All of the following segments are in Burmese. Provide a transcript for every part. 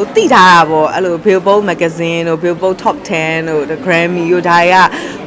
ဟိုတိထားတာပေါ့အဲ့လို Billboard magazine တို့ Billboard top 10တို့ The Grammy တို့ဒါတွေက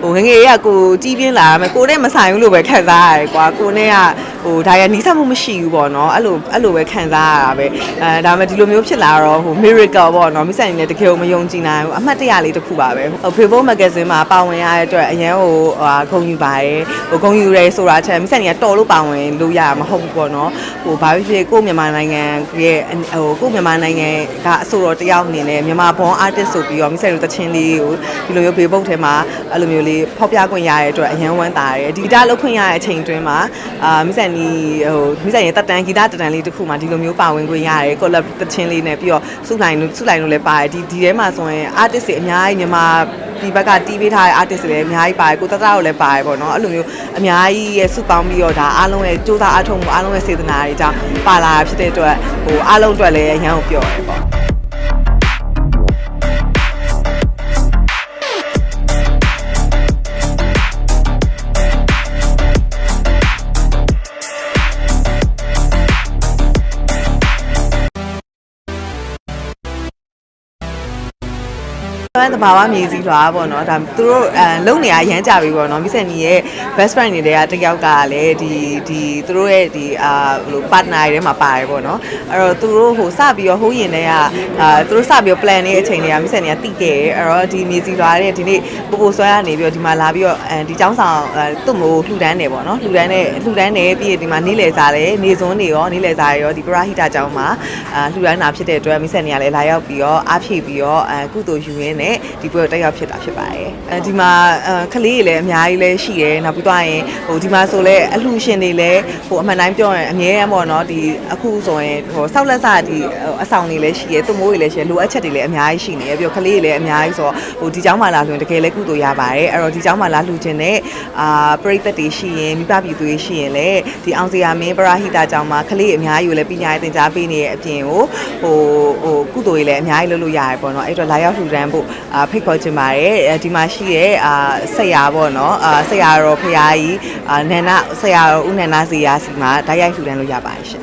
ဟိုငယ်ငယ်ရကိုကြီးပြင်းလာမယ်ကိုနဲ့မဆိုင်ဘူးလို့ပဲခံစားရတယ်ကွာကိုနဲ့ကဟိုဒါရနီးစပ်မှုမရှိဘူးပေါ့နော်အဲ့လိုအဲ့လိုပဲခံစားရတာပဲအဲဒါပေမဲ့ဒီလိုမျိုးဖြစ်လာတော့ဟို miracle ပေါ့နော်မိဆိုင်နေတကယ်ကိုမယုံကြည်နိုင်ဘူးအမှတ်တရလေးတစ်ခုပါပဲဟို Billboard magazine မှာပါဝင်ရတဲ့အတွက်အရင်ဟိုဟာဂုဏ်ယူပါတယ်ဟိုဂုဏ်ယူရဲဆိုတာချက်မိဆိုင်နေကတော်လို့ပါဝင်လို့ရမှာမဟုတ်ဘူးပေါ့နော်ဟိုဘာဖြစ်ဖြစ်ကိုယ့်မြန်မာနိုင်ငံရဲ့ဟိုကိုယ့်မြန်မာနိုင်ငံကအဆိုတော်တယောက်အနေနဲ့မြန်မာ born artist ဆိုပြီးတော့မိဆိုင်တို့တချင်းလေးကိုဒီလိုမျိုး Billboard ထဲမှာအဲ့လိုမျိုးလေးဖော်ပြခွင့်ရတဲ့အတွက်အရင်ဝမ်းသာတယ်ဒီဂီတလုပ်ခွင့်ရတဲ့အချိန်အတွင်းမှာအာမိဆိုင်ဒီဟိုမိဆိုင်ရဲ့တက်တန်ဂီတတက်တန်လေးတစ်ခုမှာဒီလိုမျိုးပါဝင်ခွင့်ရတယ် collab တချင်းလေးနဲ့ပြီးတော့စုလိုက်လို့စုလိုက်လို့လည်းပါတယ်ဒီဒီထဲမှာဆိုရင် artist တွေအများကြီးမြန်မာဒီဘက်ကတီးပေးထားတဲ့ artist တွေလည်းအများကြီးပါတယ်ကိုတတကိုလည်းပါတယ်ပေါ့နော်အဲ့လိုမျိုးအများကြီးရဲ့စုပေါင်းပြီးတော့ဒါအားလုံးရဲ့စူးစမ်းအထောက်မှုအားလုံးရဲ့စေတနာတွေကြောင့်ပါလာဖြစ်တဲ့အတွက်ဟိုအားလုံးအတွက်လည်းအရန်ကိုပြောရဲပေါ့ အဲ့ဒါဘာဝမြေစည်းလွားပေါ့နော်ဒါသူတို့အဲလုံနေရရမ်းကြပြီပေါ့နော်မိဆက်နီရဲ့ best friend တွေကတယောက်ကလည်းဒီဒီသူတို့ရဲ့ဒီအာဘယ်လို partner တွေထဲမှာပါတယ်ပေါ့နော်အဲ့တော့သူတို့ဟိုစပြီးတော့ဟိုးရင်တွေကအာသူတို့စပြီးတော့ plan နေတဲ့အချိန်တွေကမိဆက်နီကတိခဲ့တယ်အဲ့တော့ဒီမြေစည်းလွားတဲ့ဒီနေ့ပိုပိုဆွဲရနေပြီးတော့ဒီမှာလာပြီးတော့အဲဒီចောင်းဆောင်အဲသူ့မို့လှူဒန်းနေပေါ့နော်လှူဒန်းနေလှူဒန်းနေပြီးရင်ဒီမှာနေလေစားတယ်နေစွန်းနေရောနေလေစားရောဒီပရာဟိတကျောင်းမှာအာလှူဒန်းတာဖြစ်တဲ့အတွက်မိဆက်နီကလည်းလာရောက်ပြီးတော့အားဖြည့်ပြီးတော့အဲကုသိုလ်ယူရင်းနဲ့ဒီပွဲကိုတက်ရောက်ဖြစ်တာဖြစ်ပါတယ်အဲဒီမှာအဲခလေးတွေလည်းအများကြီးလည်းရှိတယ်နောက်ပြီးတော့ရင်ဟိုဒီမှာဆိုလဲအလှူရှင်တွေလည်းဟိုအမှန်တိုင်းပြောရင်အမြဲတမ်းပေါ့နော်ဒီအခုဆိုရင်ဟိုဆောက်လက်စဒီအဆောင်တွေလည်းရှိတယ်သူမိုးတွေလည်းရှိတယ်လိုအပ်ချက်တွေလည်းအများကြီးရှိနေတယ်ပြီးတော့ခလေးတွေလည်းအများကြီးဆိုတော့ဟိုဒီเจ้าမှာလာဆိုရင်တကယ်လည်းကုသိုလ်ရပါတယ်အဲ့တော့ဒီเจ้าမှာလာလှူခြင်းနဲ့အာပရိသတ်တွေရှိရင်မိဘပြည်သူတွေရှိရင်လည်းဒီအောင်စရာမင်းပရာဟိတเจ้าမှာခလေးအများကြီးကိုလည်းပညာရေးသင်ကြားပေးနေတဲ့အပြင်ကိုဟိုဟိုကုသိုလ်တွေလည်းအများကြီးလုပ်လို့ရတယ်ပေါ့နော်အဲ့တော့လာရောက်လှူဒန်းဖို့ အာဖိတ်ခေါ်ချင်ပါတယ်အဲဒီမှာရှိတဲ့အာဆက်ရပေါ့နော်အာဆက်ရတော်ဖရာကြီးအာနန္ဒဆက်ရတော်ဦးနန္ဒစီယာစီမှာဓာတ်ရိုက်လှူဒန်းလို့ရပါတယ်ရှင်ဟုတ်ကဲ့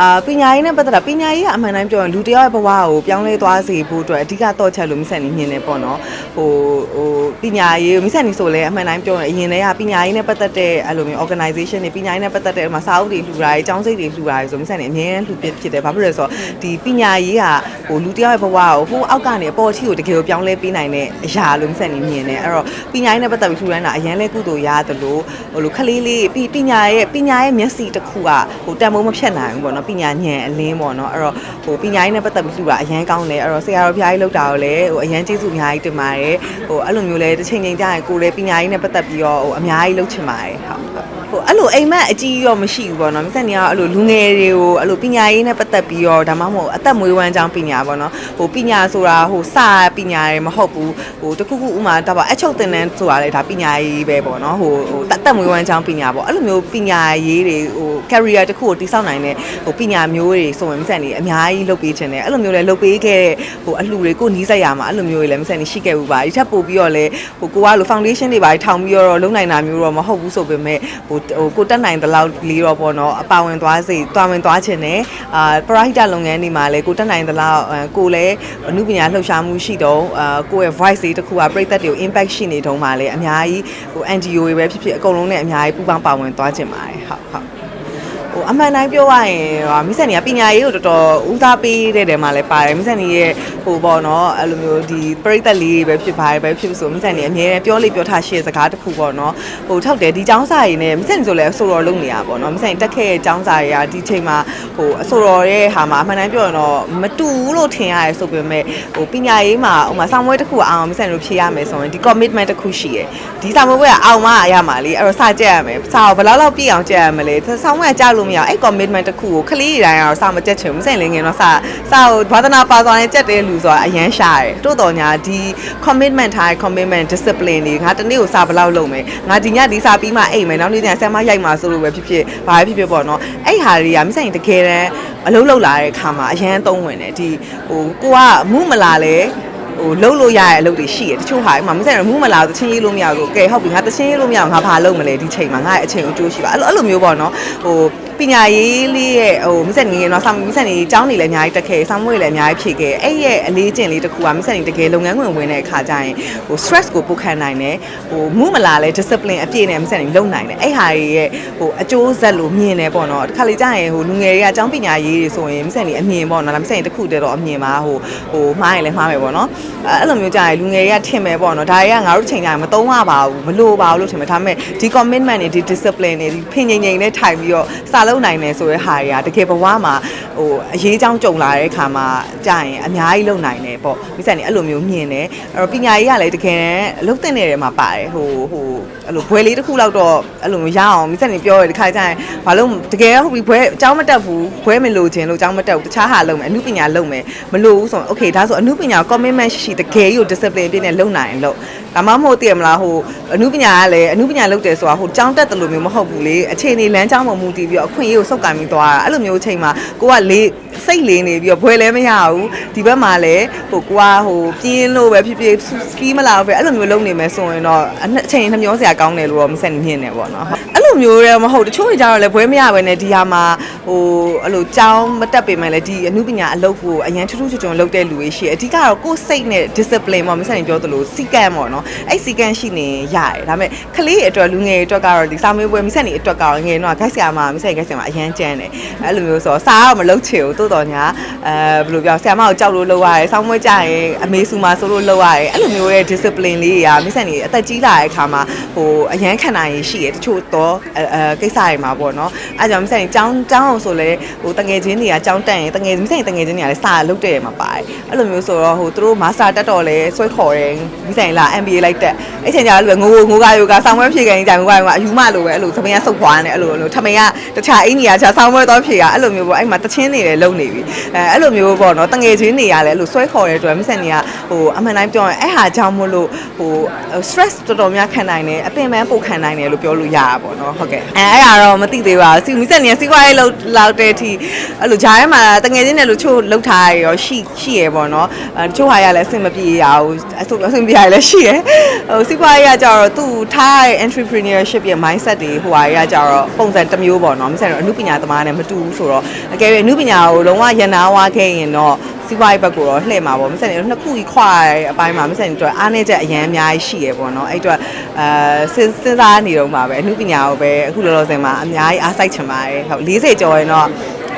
အာပညာရေးနဲ့ပတ်သက်တာပညာရေးကအမှန်တိုင်းပြောရင်လူတစ်ယောက်ရဲ့ဘဝကိုပြောင်းလဲသွားစေဖို့အတွက်အဓိကတော့ချက်လို့မိဆက်နေမြင်နေပေါ့နော်ဟိုဟိုပညာရေးမိဆက်နေဆိုလဲအမှန်တိုင်းပြောရင်အရင်တည်းကပညာရေးနဲ့ပတ်သက်တဲ့အဲ့လိုမျိုး organization တွေပညာရေးနဲ့ပတ်သက်တဲ့မှာစာအုပ်တွေလှူတာတွေအကြောင်းစိတ်တွေလှူတာတွေဆိုမိဆက်နေအများကြီးလှူဖြစ်ဖြစ်တယ်ဘာဖြစ်လဲဆိုတော့ဒီပညာရေးကဟိုလူတစ်ယောက်ရဲ့ဘဝကိုဟိုအောက်ကနေအပေါ်အထိကိုတကယ်ကိုပြောင်းလဲပေးနိုင်တဲ့အရာလို့မိဆက်နေမြင်နေအဲ့တော့ပညာရေးနဲ့ပတ်သက်ပြီးလှူဒန်းတာအရင်လဲကုသိုလ်ရတယ်လို့ဟိုလိုခလေးလေးပပညာရဲ့ပညာရဲ့မျက်စိတစ်ခုကဟိုတန်ဖိုးမဖြတ်နိုင်ဘူးပေါ့နော်ပညာဉာဏ်အလင်းပေါ့နော်အဲ့တော့ဟိုပညာရေးနဲ့ပတ်သက်ပြီးလှူတာအရင်ကောင်းတယ်အဲ့တော့ဆရာတော်ဘုရားကြီးလောက်တာကိုလည်းဟိုအရင်ကျေးဇူးအများကြီးတင်ပါတယ်ဟိုအဲ့လိုမျိုးလဲတစ်ချိန်ချိန်ကြာရင်ကိုယ်လည်းပညာရေးနဲ့ပတ်သက်ပြီးတော့ဟိုအများကြီးလုပ်ချင်ပါတယ်ဟုတ် ဟုတ်ဟိုအဲ့လိုအိမ်မက်အကြီးရောမရှိဘူးပေါ့နော်မစက်နေကအဲ့လိုလူငယ်တွေကိုအဲ့လိုပညာရေးနဲ့ပတ်သက်ပြီးတော့ဒါမှမဟုတ်အသက်မွေးဝမ်းကြောင်းပညာပေါ့နော်ဟိုပညာဆိုတာဟိုစာပညာတွေမဟုတ်ဘူးဟိုတခုခုဥမာတော့အချုပ်တင်တန်းဆိုတာလေဒါပညာရေးပဲပေါ့နော်ဟိုဟိုတက်တက်မွေးဝမ်းကြောင်းပညာပေါ့အဲ့လိုမျိုးပညာရေးတွေဟို career တခုကိုတိစောက်နိုင်တဲ့ဟိုပညာမျိုးတွေဆိုရင်မစက်နေအများကြီးလုပ်ပေးခြင်းတယ်အဲ့လိုမျိုးလဲလုပ်ပေးခဲ့တဲ့ဟိုအလှူတွေကိုနီးစက်ရမှာအဲ့လိုမျိုးတွေလည်းမစက်နေရှိခဲ့ဘူးပါဒီထက်ပိုပြီးတော့လဲဟိုကိုကလို foundation တွေပါထောင်ပြီးတော့လုံနိုင်တာမျိုးတော့မဟုတ်ဘူးဆိုပေမဲ့ဟိုဟိုကိုတက်နိုင်တဲ့လောက်လေးတော့ပေါ့နော်အပါဝင်သွားစေတွာဝင်သွားခြင်းနဲ့အာပရိုက်တာလုပ်ငန်းတွေမှာလဲကိုတက်နိုင်တဲ့လောက်ကိုလည်းအမှုပညာလှုပ်ရှားမှုရှိတော့အာကိုရဲ့ voice တွေတခုကပြိသက်တွေကို impact ရှိနေတုံးပါလဲအများကြီးဟို NGO တွေပဲဖြစ်ဖြစ်အကုန်လုံးနဲ့အများကြီးပူးပေါင်းပါဝင်သွားခြင်းပါတယ်ဟုတ်ဟုတ် ဟိုအမှန်တိုင်းပြောရရင်ဟာမိဆန်နီကပညာရေးကိုတော်တော်ဦးစားပေးတဲ့တယ်မှာလည်းပါတယ်မိဆန်နီရဲ့ဟိုပေါ့နော်အဲ့လိုမျိုးဒီပရိသတ်လေးပဲဖြစ်ပါတယ်ပဲဖြစ်ဆိုမိဆန်နီအမြဲပြောလိပြောထားရှေ့စကားတစ်ခုပေါ့နော်ဟိုထောက်တယ်ဒီចောင်းစာရည်နဲ့မိဆန်နီဆိုလည်းအဆိုတော်လုပ်နေရပါပေါ့နော်မိဆန်နီတက်ခဲ့တဲ့ចောင်းစာရည်ကဒီချိန်မှာဟိုအဆိုတော်ရဲ့ဟာမှာအမှန်တိုင်းပြောရင်တော့မတူဘူးလို့ထင်ရတယ်ဆိုပေမဲ့ဟိုပညာရေးမှာဟိုမှာဆောင်းပွဲတစ်ခုအောင်မိဆန်နီတို့ဖြေရမယ်ဆိုရင်ဒီ commitment တစ်ခုရှိရယ်ဒီဆောင်းပွဲကအောင်မရမှာလေအဲ့တော့စကြက်ရမယ်စာကိုဘယ်လောက်လောက်ပြည့်အောင်ကြက်ရမလဲဆောင်းပွဲကကြားလို့မရအောင်အဲ့ commitment တစ်ခုကိုခလေးတိုင်းကတော့စာမကြက်ချင်ဘူးမစင်လင်းငင်တော့စာစာကိုဘာသနာပါသွားရင်ကြက်တဲ့လူဆိုတာအရန်ရှာတယ်တိုးတော်ညာဒီ commitment ထားတဲ့ commitment discipline တွေငါတနေ့ကိုစာဘယ်လောက်လုပ်မယ်ငါဒီညဒီစာပြီးမှအိမ်မယ်နောက်နေ့ကျရင်ဆမ်မရိုက်မှာဆိုလို့ပဲဖြစ်ဖြစ်ဘာပဲဖြစ်ဖြစ်ပေါ့နော်အဲ့ဟာတွေကမစင်တကယ်တမ်းအလုံးလုံးလာတဲ့အခါမှာအရန်သုံးဝင်တယ်ဒီဟိုကိုကမှုမလာလဲဟိုလှုပ်လို့ရတဲ့အလုပ်တွေရှိတယ်တချို့ဟာဥမာမစက်ရမှုမလာဘူးတချင်းရေးလို့မရဘူးကဲဟုတ်ပြီငါတချင်းရေးလို့မရဘူးငါဘာလုပ်မလဲဒီချိန်မှာငါရဲ့အချိန်ကိုကြိုးရှိပါအဲ့လိုအဲ့လိုမျိုးပေါ့နော်ဟိုပညာရေးလေးရဲ့ဟိုမိဆက်နေရတော့ဆောင်းမိဆက်နေကျောင်းနေလည်းအများကြီးတက်ခဲ့ဆောင်းမွေးလည်းအများကြီးဖြည့်ခဲ့အဲ့ရဲ့အလေးကျင့်လေးတစ်ခုကမိဆက်နေတကယ်လုပ်ငန်းဝင်ဝင်တဲ့အခါကျရင်ဟို stress ကိုပုတ်ခံနိုင်တယ်ဟိုမှုမလာလဲ discipline အပြည့်နဲ့မိဆက်နေလုပ်နိုင်တယ်အဲ့ဟာတွေရဲ့ဟိုအကျိုးဆက်လို့မြင်တယ်ပေါ့နော်တစ်ခါလေကြာရင်ဟိုလူငယ်တွေကကျောင်းပညာရေးတွေဆိုရင်မိဆက်နေအမြင်ပေါ့နော်ဒါမိဆက်နေတစ်ခုတည်းတော့အမြင်ပါဟိုဟိုမှားရင်လည်းမှားမယ်ပေါ့နော်အဲ့လိုမျိုးကြာရင်လူငယ်တွေကထင်မယ်ပေါ့နော်ဒါတွေကငါတို့ချိန်ကြရင်မသုံးရပါဘူးမလို့ပါဘူးလို့ထင်မယ်ဒါပေမဲ့ဒီ commitment တွေဒီ discipline တွေဒီဖင်ငိမ့်ငိမ့်နဲ့ထိုင်ပြီးတော့စာလုပ်နိုင်တယ်ဆိုတဲ့ဟာတွေကတကယ်ဘဝမှာဟိုအရေးကြောင်းကြုံလာတဲ့အခါမှာကြာရင်အများကြီးလုပ်နိုင်တယ်ပေါ့မိဆက်နေအဲ့လိုမျိုးမြင်တယ်အဲ့တော့ပညာရေးကလည်းတကယ်အလုပ်တင်နေတဲ့မှာပါတယ်ဟိုဟိုအဲ့လိုဘွဲလေးတစ်ခုလောက်တော့အဲ့လိုမျိုးရအောင်မိဆက်နေပြောရတဲ့ခါကျရင်ဘာလို့တကယ်ဟုတ်ပြီဘွဲအကြောင်းမတက်ဘူးဘွဲမလို့ခြင်းလို့အကြောင်းမတက်ဘူးတခြားဟာလုပ်မယ်အမှုပညာလုပ်မယ်မလို့ဘူးဆိုရင် okay ဒါဆိုအမှုပညာ commitment ရှိရှိတကယ်ကြီးကို discipline ပြည့်နဲ့လုပ်နိုင်ရင်လုပ်ဒါမှမဟုတ်တည်မလားဟိုအမှုပညာကလည်းအမှုပညာလုပ်တယ်ဆိုတာဟိုကြောင်းတက်တယ်လို့မျိုးမဟုတ်ဘူးလေအခြေအနေလမ်းကြောင်းပေါ်မူတည်ပြီးတော့အခွင့်အရေးကိုစုပ်ကန်ပြီးသွားတာအဲ့လိုမျိုးအချိန်မှာကိုကလေးစိတ်လေးနေပြီးတော့ဘွဲလည်းမရဘူးဒီဘက်မှာလည်းဟိုကိုကဟိုပြင်းလို့ပဲဖြစ်ဖြစ်စကီးမလာဘူးပဲအဲ့လိုမျိုးလုပ်နေမယ်ဆိုရင်တော့အနှစ်အချိန်နှမျောစရာကောင်းတယ်လို့တော့မဆက်မြင်နေပေါ့နော်အဲ့ လိုမျိုးလည်းမဟုတ်တချို့တွေကြတော့လည်းဘွဲမရပဲနဲ့ဒီဟာမှာဟိုအဲ့လိုကြောင်းမတက်ပေမဲ့လည်းဒီအမှုပညာအလုပ်ကိုအရန်ထူးထူးချွန်ချွန်လုပ်တဲ့လူတွေရှိတယ်အဓိကတော့ကိုယ်စိတ်နဲ့ discipline ပေါ့မဆက်ရင်ပြောသလိုစီကံပေါ့နော်အဲ့စီကံရှိနေရတယ်ဒါပေမဲ့ကလေးတွေအတွက်လူငယ်တွေအတွက်ကတော့ဒီစာမေးပွဲမဆက်နေအတွက်ကတော့ငယ်တော့ဂိုက်ဆရာမမဆက်ရင်ဂိုက်ဆရာမအရန်ကြမ်းတယ်အဲ့လိုမျိုးဆိုတော့စာတော့မလုပ်ချင်ဘူးတိုးတော်ညာအဲဘယ်လိုပြောဆရာမကိုကြောက်လို့လုပ်ရတယ်စောင်းမွေးကြရင်အမေစုမှာဆိုလို့လုပ်ရတယ်အဲ့လိုမျိုးရဲ့ discipline လေးတွေကမဆက်နေအသက်ကြီးလာတဲ့အခါမှာဟိုအရန်ခံနိုင်ရရှိရတချို့တော့အဲကိစ္စတွေမှာပေါ့နော်အဲကြောင့်မဆိုင်ကျောင်းကျောင်းအောင်ဆိုလဲဟိုတငယ်ချင်းတွေကကျောင်းတက်ရင်တငယ်မဆိုင်တငယ်ချင်းတွေကလည်းစာလုပ်တဲ့နေရာမှာပါတယ်အဲ့လိုမျိုးဆိုတော့ဟိုသူတို့မာစတာတက်တော့လဲဆွဲခေါ်တယ်မဆိုင်လာ MBA လိုက်တက်အဲ့ချိန်ကျတော့ငိုငိုကာယူကာဆောင်းပွဲဖြေခိုင်းကြငိုကာယူကာအယူမလိုပဲအဲ့လိုသမီးကစုပ်ခွာနေအဲ့လိုလိုထမင်းကတခြားအင်းကြီးကခြားဆောင်းပွဲတော့ဖြေကအဲ့လိုမျိုးပေါ့အဲ့မှာတချင်းနေတယ်လုံနေပြီအဲအဲ့လိုမျိုးပေါ့နော်တငယ်ချင်းတွေကလည်းအဲ့လိုဆွဲခေါ်တဲ့အတွက်မဆိုင်နေကဟိုအမှန်တိုင်းပြောရင်အဲ့ဟာကြောင့်မို့လို့ဟို stress တော်တော်များခံနိုင်တယ်အပင်ပန်းပိုခံနိုင်တယ်လို့ပြောလို့ရတာပေါ့နော်ဟုတ်ကဲ့အဲအဲ့ဒါတော့မသိသေးပါဘူးစီမဆက်နေစီးပွားရေးလောက်လောက်တဲ့အထိအဲ့လိုဂျားထဲမှာတငယ်ချင်းတွေလို့ချို့လောက်ထားရရောရှိရှိရပေါ့နော်အဲတချို့ဟာရလည်းအဆင်မပြေရဘူးအဆုပ်အဆင်ပြေရလည်းရှိရဟိုစီးပွားရေးကကြတော့သူ့ထားရတဲ့ entrepreneurship ရဲ့ mindset တွေဟိုဟာတွေကကြတော့ပုံစံတစ်မျိုးပေါ့နော်မဆက်တော့အမှုပညာသမားနဲ့မတူဘူးဆိုတော့အကယ်၍အမှုပညာကိုလုံးဝရန်နာဝါခဲ့ရင်တော့စီးပွားရေးဘက်ကိုတော့လှည့်မှာပေါ့မဆက်နေနှစ်ခုကြီးခွာရတဲ့အပိုင်းမှာမဆက်နေတော့အားနေချက်အရန်အများကြီးရှိရပေါ့နော်အဲ့အတွက်အဲစဉ်းစားနေတော့မှာပဲအမှုပညာကိုပဲအခုလောလောဆယ်မှာအများကြီးအားစိုက်ချင်ပါတယ်ဟုတ်40ကျော်ရင်တော့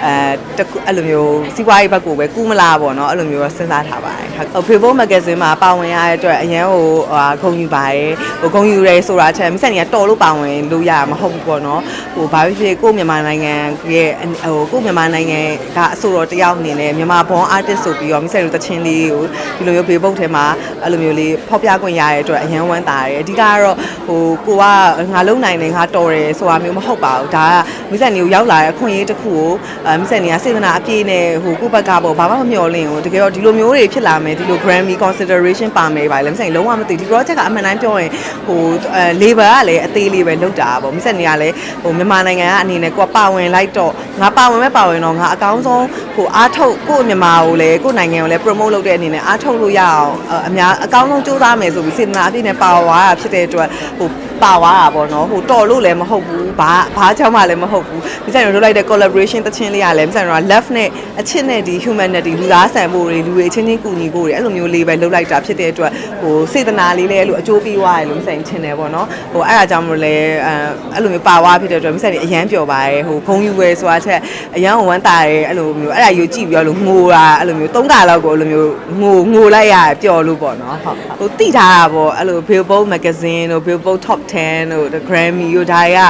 အဲတခုအဲ့လိုမျိုးစီးပွားရေးဘက်ကိုပဲကူးမလားပေါ့နော်အဲ့လိုမျိုးတော့စဉ်းစားထားပါတယ်ဟုတ် Freebo Magazine မှာပါဝင်ရတဲ့အတွက်အရန်ဟိုဟာဂုဏ်ယူပါတယ်ဟိုဂုဏ်ယူရဲဆိုတာချက်မဆက်နေကတော်လို့ပါဝင်လို့ရမှာမဟုတ်ဘူးပေါ့နော်ဟိုဘာဖြစ်ဖြစ်ကိုမြန်မာနိုင်ငံရဲ့ဟိုကိုမြန်မာနိုင်ငံကအဆိုတော်တယောက်အနေနဲ့မြန်မာ born artist ဆိုပြီးတော့မဆက်လို့တချင်းလေးကိုဒီလိုမျိုး Facebook ထဲမှာအဲ့လိုမျိုးလေးဖောက်ပြခွင့်ရတဲ့အတွက်အရန်ဝမ်းသာတယ်အဓိကကတော့ဟိုကိုကငါလုံနိုင်တယ်ငါတော်တယ်ဆိုတာမျိုးမဟုတ်ပါဘူးဒါကမဆက်နေကိုရောက်လာတဲ့အခွင့်အရေးတစ်ခုကိုအဲမဆက်နေကစေတနာအပြည့်နဲ့ဟိုကိုဘက်ကပေါ့ဘာမှမမျှော်လင့်ဘူးတကယ်တော့ဒီလိုမျိုးတွေဖြစ်လာမယ်ဒီလို Grammy consideration ပါမယ်ပါလေမဆက်လုံးဝမသိဒီ project ကအမှန်တမ်းပြောရင်ဟိုအဲ labor ကလည်းအသေးလေးပဲလောက်တာပေါ့မဆက်နေကလည်းဟိုမြန်မာနိုင်ငံကအနေနဲ့ကိုကပါဝင်လိုက်တော့ငါပါဝင်မဲ့ပါဝင်တော့ငါအကောင်းဆုံးဟိုအားထုတ်ကိုမြန်မာကိုလည်းကိုနိုင်ငံကိုလည်း promote လုပ်တဲ့အနေနဲ့အားထုတ်လို့ရအောင်အများအကောင်းဆုံးစူးစမ်းမယ်ဆိုပြီးစေတနာအပြည့်နဲ့ပါဝါတာဖြစ်တဲ့အတွက်ဟို ပါဝါတာပေါ့နော်ဟိုတော်လို့လည်းမဟုတ်ဘူးဘာဘာကြောင့်မှလည်းမဟုတ်ဘူးမဆက်နေလုပ်လိုက်တဲ့ collaboration တချင်းလေးကလည်းမဆက်နေတော့ left နဲ့အချစ်နဲ့ဒီ humanity လူသားဆန်ဖို့တွေလူတွေအချင်းချင်းကူညီဖို့တွေအဲ့လိုမျိုးလေးပဲလုပ်လိုက်တာဖြစ်တဲ့အတွက်ဟိုစေတနာလေးလည်းအဲ့လိုအကျိုးပေးသွားတယ်လို့မဆက်ချင်တယ်ပေါ့နော်ဟိုအဲ့ဒါကြောင့်မလို့လဲအဲအဲ့လိုမျိုးပါဝါဖြစ်တဲ့အတွက်မဆက်နေအရန်ပျော်ပါတယ်ဟိုဂုံယူဝယ်ဆိုတာချက်အရန်ဝမ်းတာတယ်အဲ့လိုမျိုးအဲ့ဒါယူကြည့်ပြီးတော့လို့ငိုတာအဲ့လိုမျိုးသုံးတာလောက်ကိုအဲ့လိုမျိုးငိုငိုလိုက်ရပျော်လို့ပေါ့နော်ဟုတ်ဟိုတိထားတာပေါ့အဲ့လို Billboard magazine တို့ Billboard top 10တို့ The Grammy တို့ဒါတွေက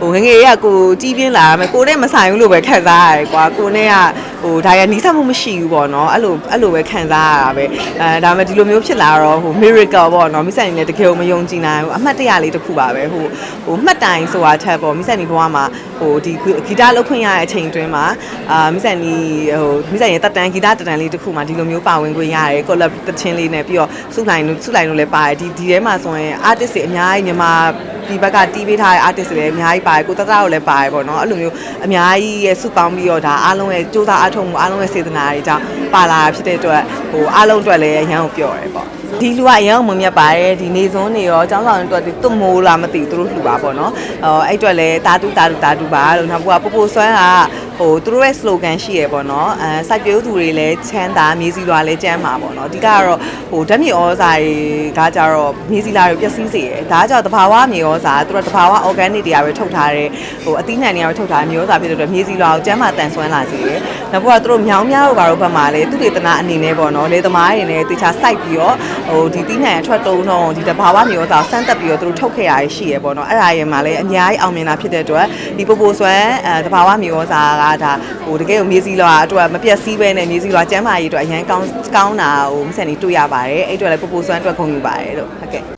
ဟိုငငယ်ရကိုကြီးပြင်းလာမယ်ကိုနဲ့မဆိုင်ဘူးလို့ပဲခံစားရတယ်ကွာကိုနဲ့ကဟိုဒါရနီးစပ်မှုမရှိဘူးပေါ့နော်အဲ့လိုအဲ့လိုပဲခံစားရတာပဲအဲဒါပေမဲ့ဒီလိုမျိုးဖြစ်လာတော့ဟို miracle ပေါ့နော်မိဆိုင်နေတကယ်ကိုမယုံကြည်နိုင်ဘူးအမှတ်တရလေးတစ်ခုပါပဲဟိုဟိုမှတ်တိုင်ဆိုတာချက်ပေါ့မိဆိုင်နေဘဝမှာဟိုဒီဂီတလောက်ခွင့်ရတဲ့အချိန်တွင်းမှာအာမိဆိုင်နေဟိုမိဆိုင်နေတက်တန်ဂီတတက်တန်လေးတစ်ခုမှာဒီလိုမျိုးပါဝင်ခွင့်ရတယ် collab တချင်းလေးနဲ့ပြီးတော့စုလိုက်လို့စုလိုက်လို့လည်းပါတယ်ဒီဒီထဲမှာဆိုရင် artist တွေအများကြီးမြန်မာဒီဘက်ကတီးပေးထားတဲ့ artist တွေလည်းအများကြီးပါတယ်ကိုတတရောလည်းပါတယ်ပေါ့နော်အဲ့လိုမျိုးအများကြီးရဲ့စုပေါင်းပြီးတော့ဒါအားလုံးရဲ့စူးစမ်းအထောက်မှုအားလုံးရဲ့စေတနာတွေကြောင့်ပါလာတာဖြစ်တဲ့အတွက်ဟိုအားလုံးအတွက်လည်းရမ်းကိုပြောရဲပေါ့ ဒီလူကအရင်ကမမြတ်ပါတယ်ဒီနေစုံနေရောចောင်းဆောင်တွေအတွက်တွတ်မိုးလားမသိဘူးသူတို့လှူပါပေါ့နော်အော်အဲ့အတွက်လည်းတာတူတာတူတာတူပါလို့နောက်ကပူပူဆွမ်းကဟိုသူတို့ရဲ့ slogan ရှိရပေါ့နော်အဲစိုက်ပျိုးသူတွေလည်းချမ်းသာမြေစီလွာလည်းကျန်းမာပေါ့နော်အဓိကကတော့ဟိုဓာတ်မြေဩဇာတွေကကြတော့မြေစီလာတွေပျက်စီးစေတယ်ဒါကကြောင့်တဘာဝမြေဩဇာသူတို့တဘာဝ organic တွေကပဲထုတ်ထားတဲ့ဟိုအသီးနှံတွေကပဲထုတ်ထားတဲ့မြေဩဇာဖြစ်တဲ့အတွက်မြေစီလွာကိုကျန်းမာတန်ဆွမ်းလာစေတယ်နောက်ကသူတို့မြောင်းများတို့ဘာလို့ဘက်မှာလဲသူတွေတနာအနေနဲ့ပေါ့နော်လေသမားတွေနဲ့တေချာစိုက်ပြီးတော့ဟိုဒီသီးနှံအထွက်တုံးတော့ဒီတဘာဝမြေဩဇာကိုစမ်းတက်ပြီးတော့သူတို့ထုတ်ခဲ့ရရှိရပေါ့နော်အဲ့ဒါရဲ့မှာလည်းအများကြီးအောင်မြင်တာဖြစ်တဲ့အတွက်ဒီပိုပိုဆွမ်းအဲတဘာဝမြေဩဇာကဒါဟိုတကယ်ကိုမြေစီလွာအတွက်မပြတ်စည်းပဲနဲ့မြေစီလွာကျန်းမာရေးအတွက်အရင်ကောင်းကောင်းတာဟိုမဆက်နေတွေ့ရပါတယ်အဲ့အတွက်လည်းပိုပိုဆွမ်းအတွက်ဂုဏ်ယူပါတယ်လို့ဟုတ်ကဲ့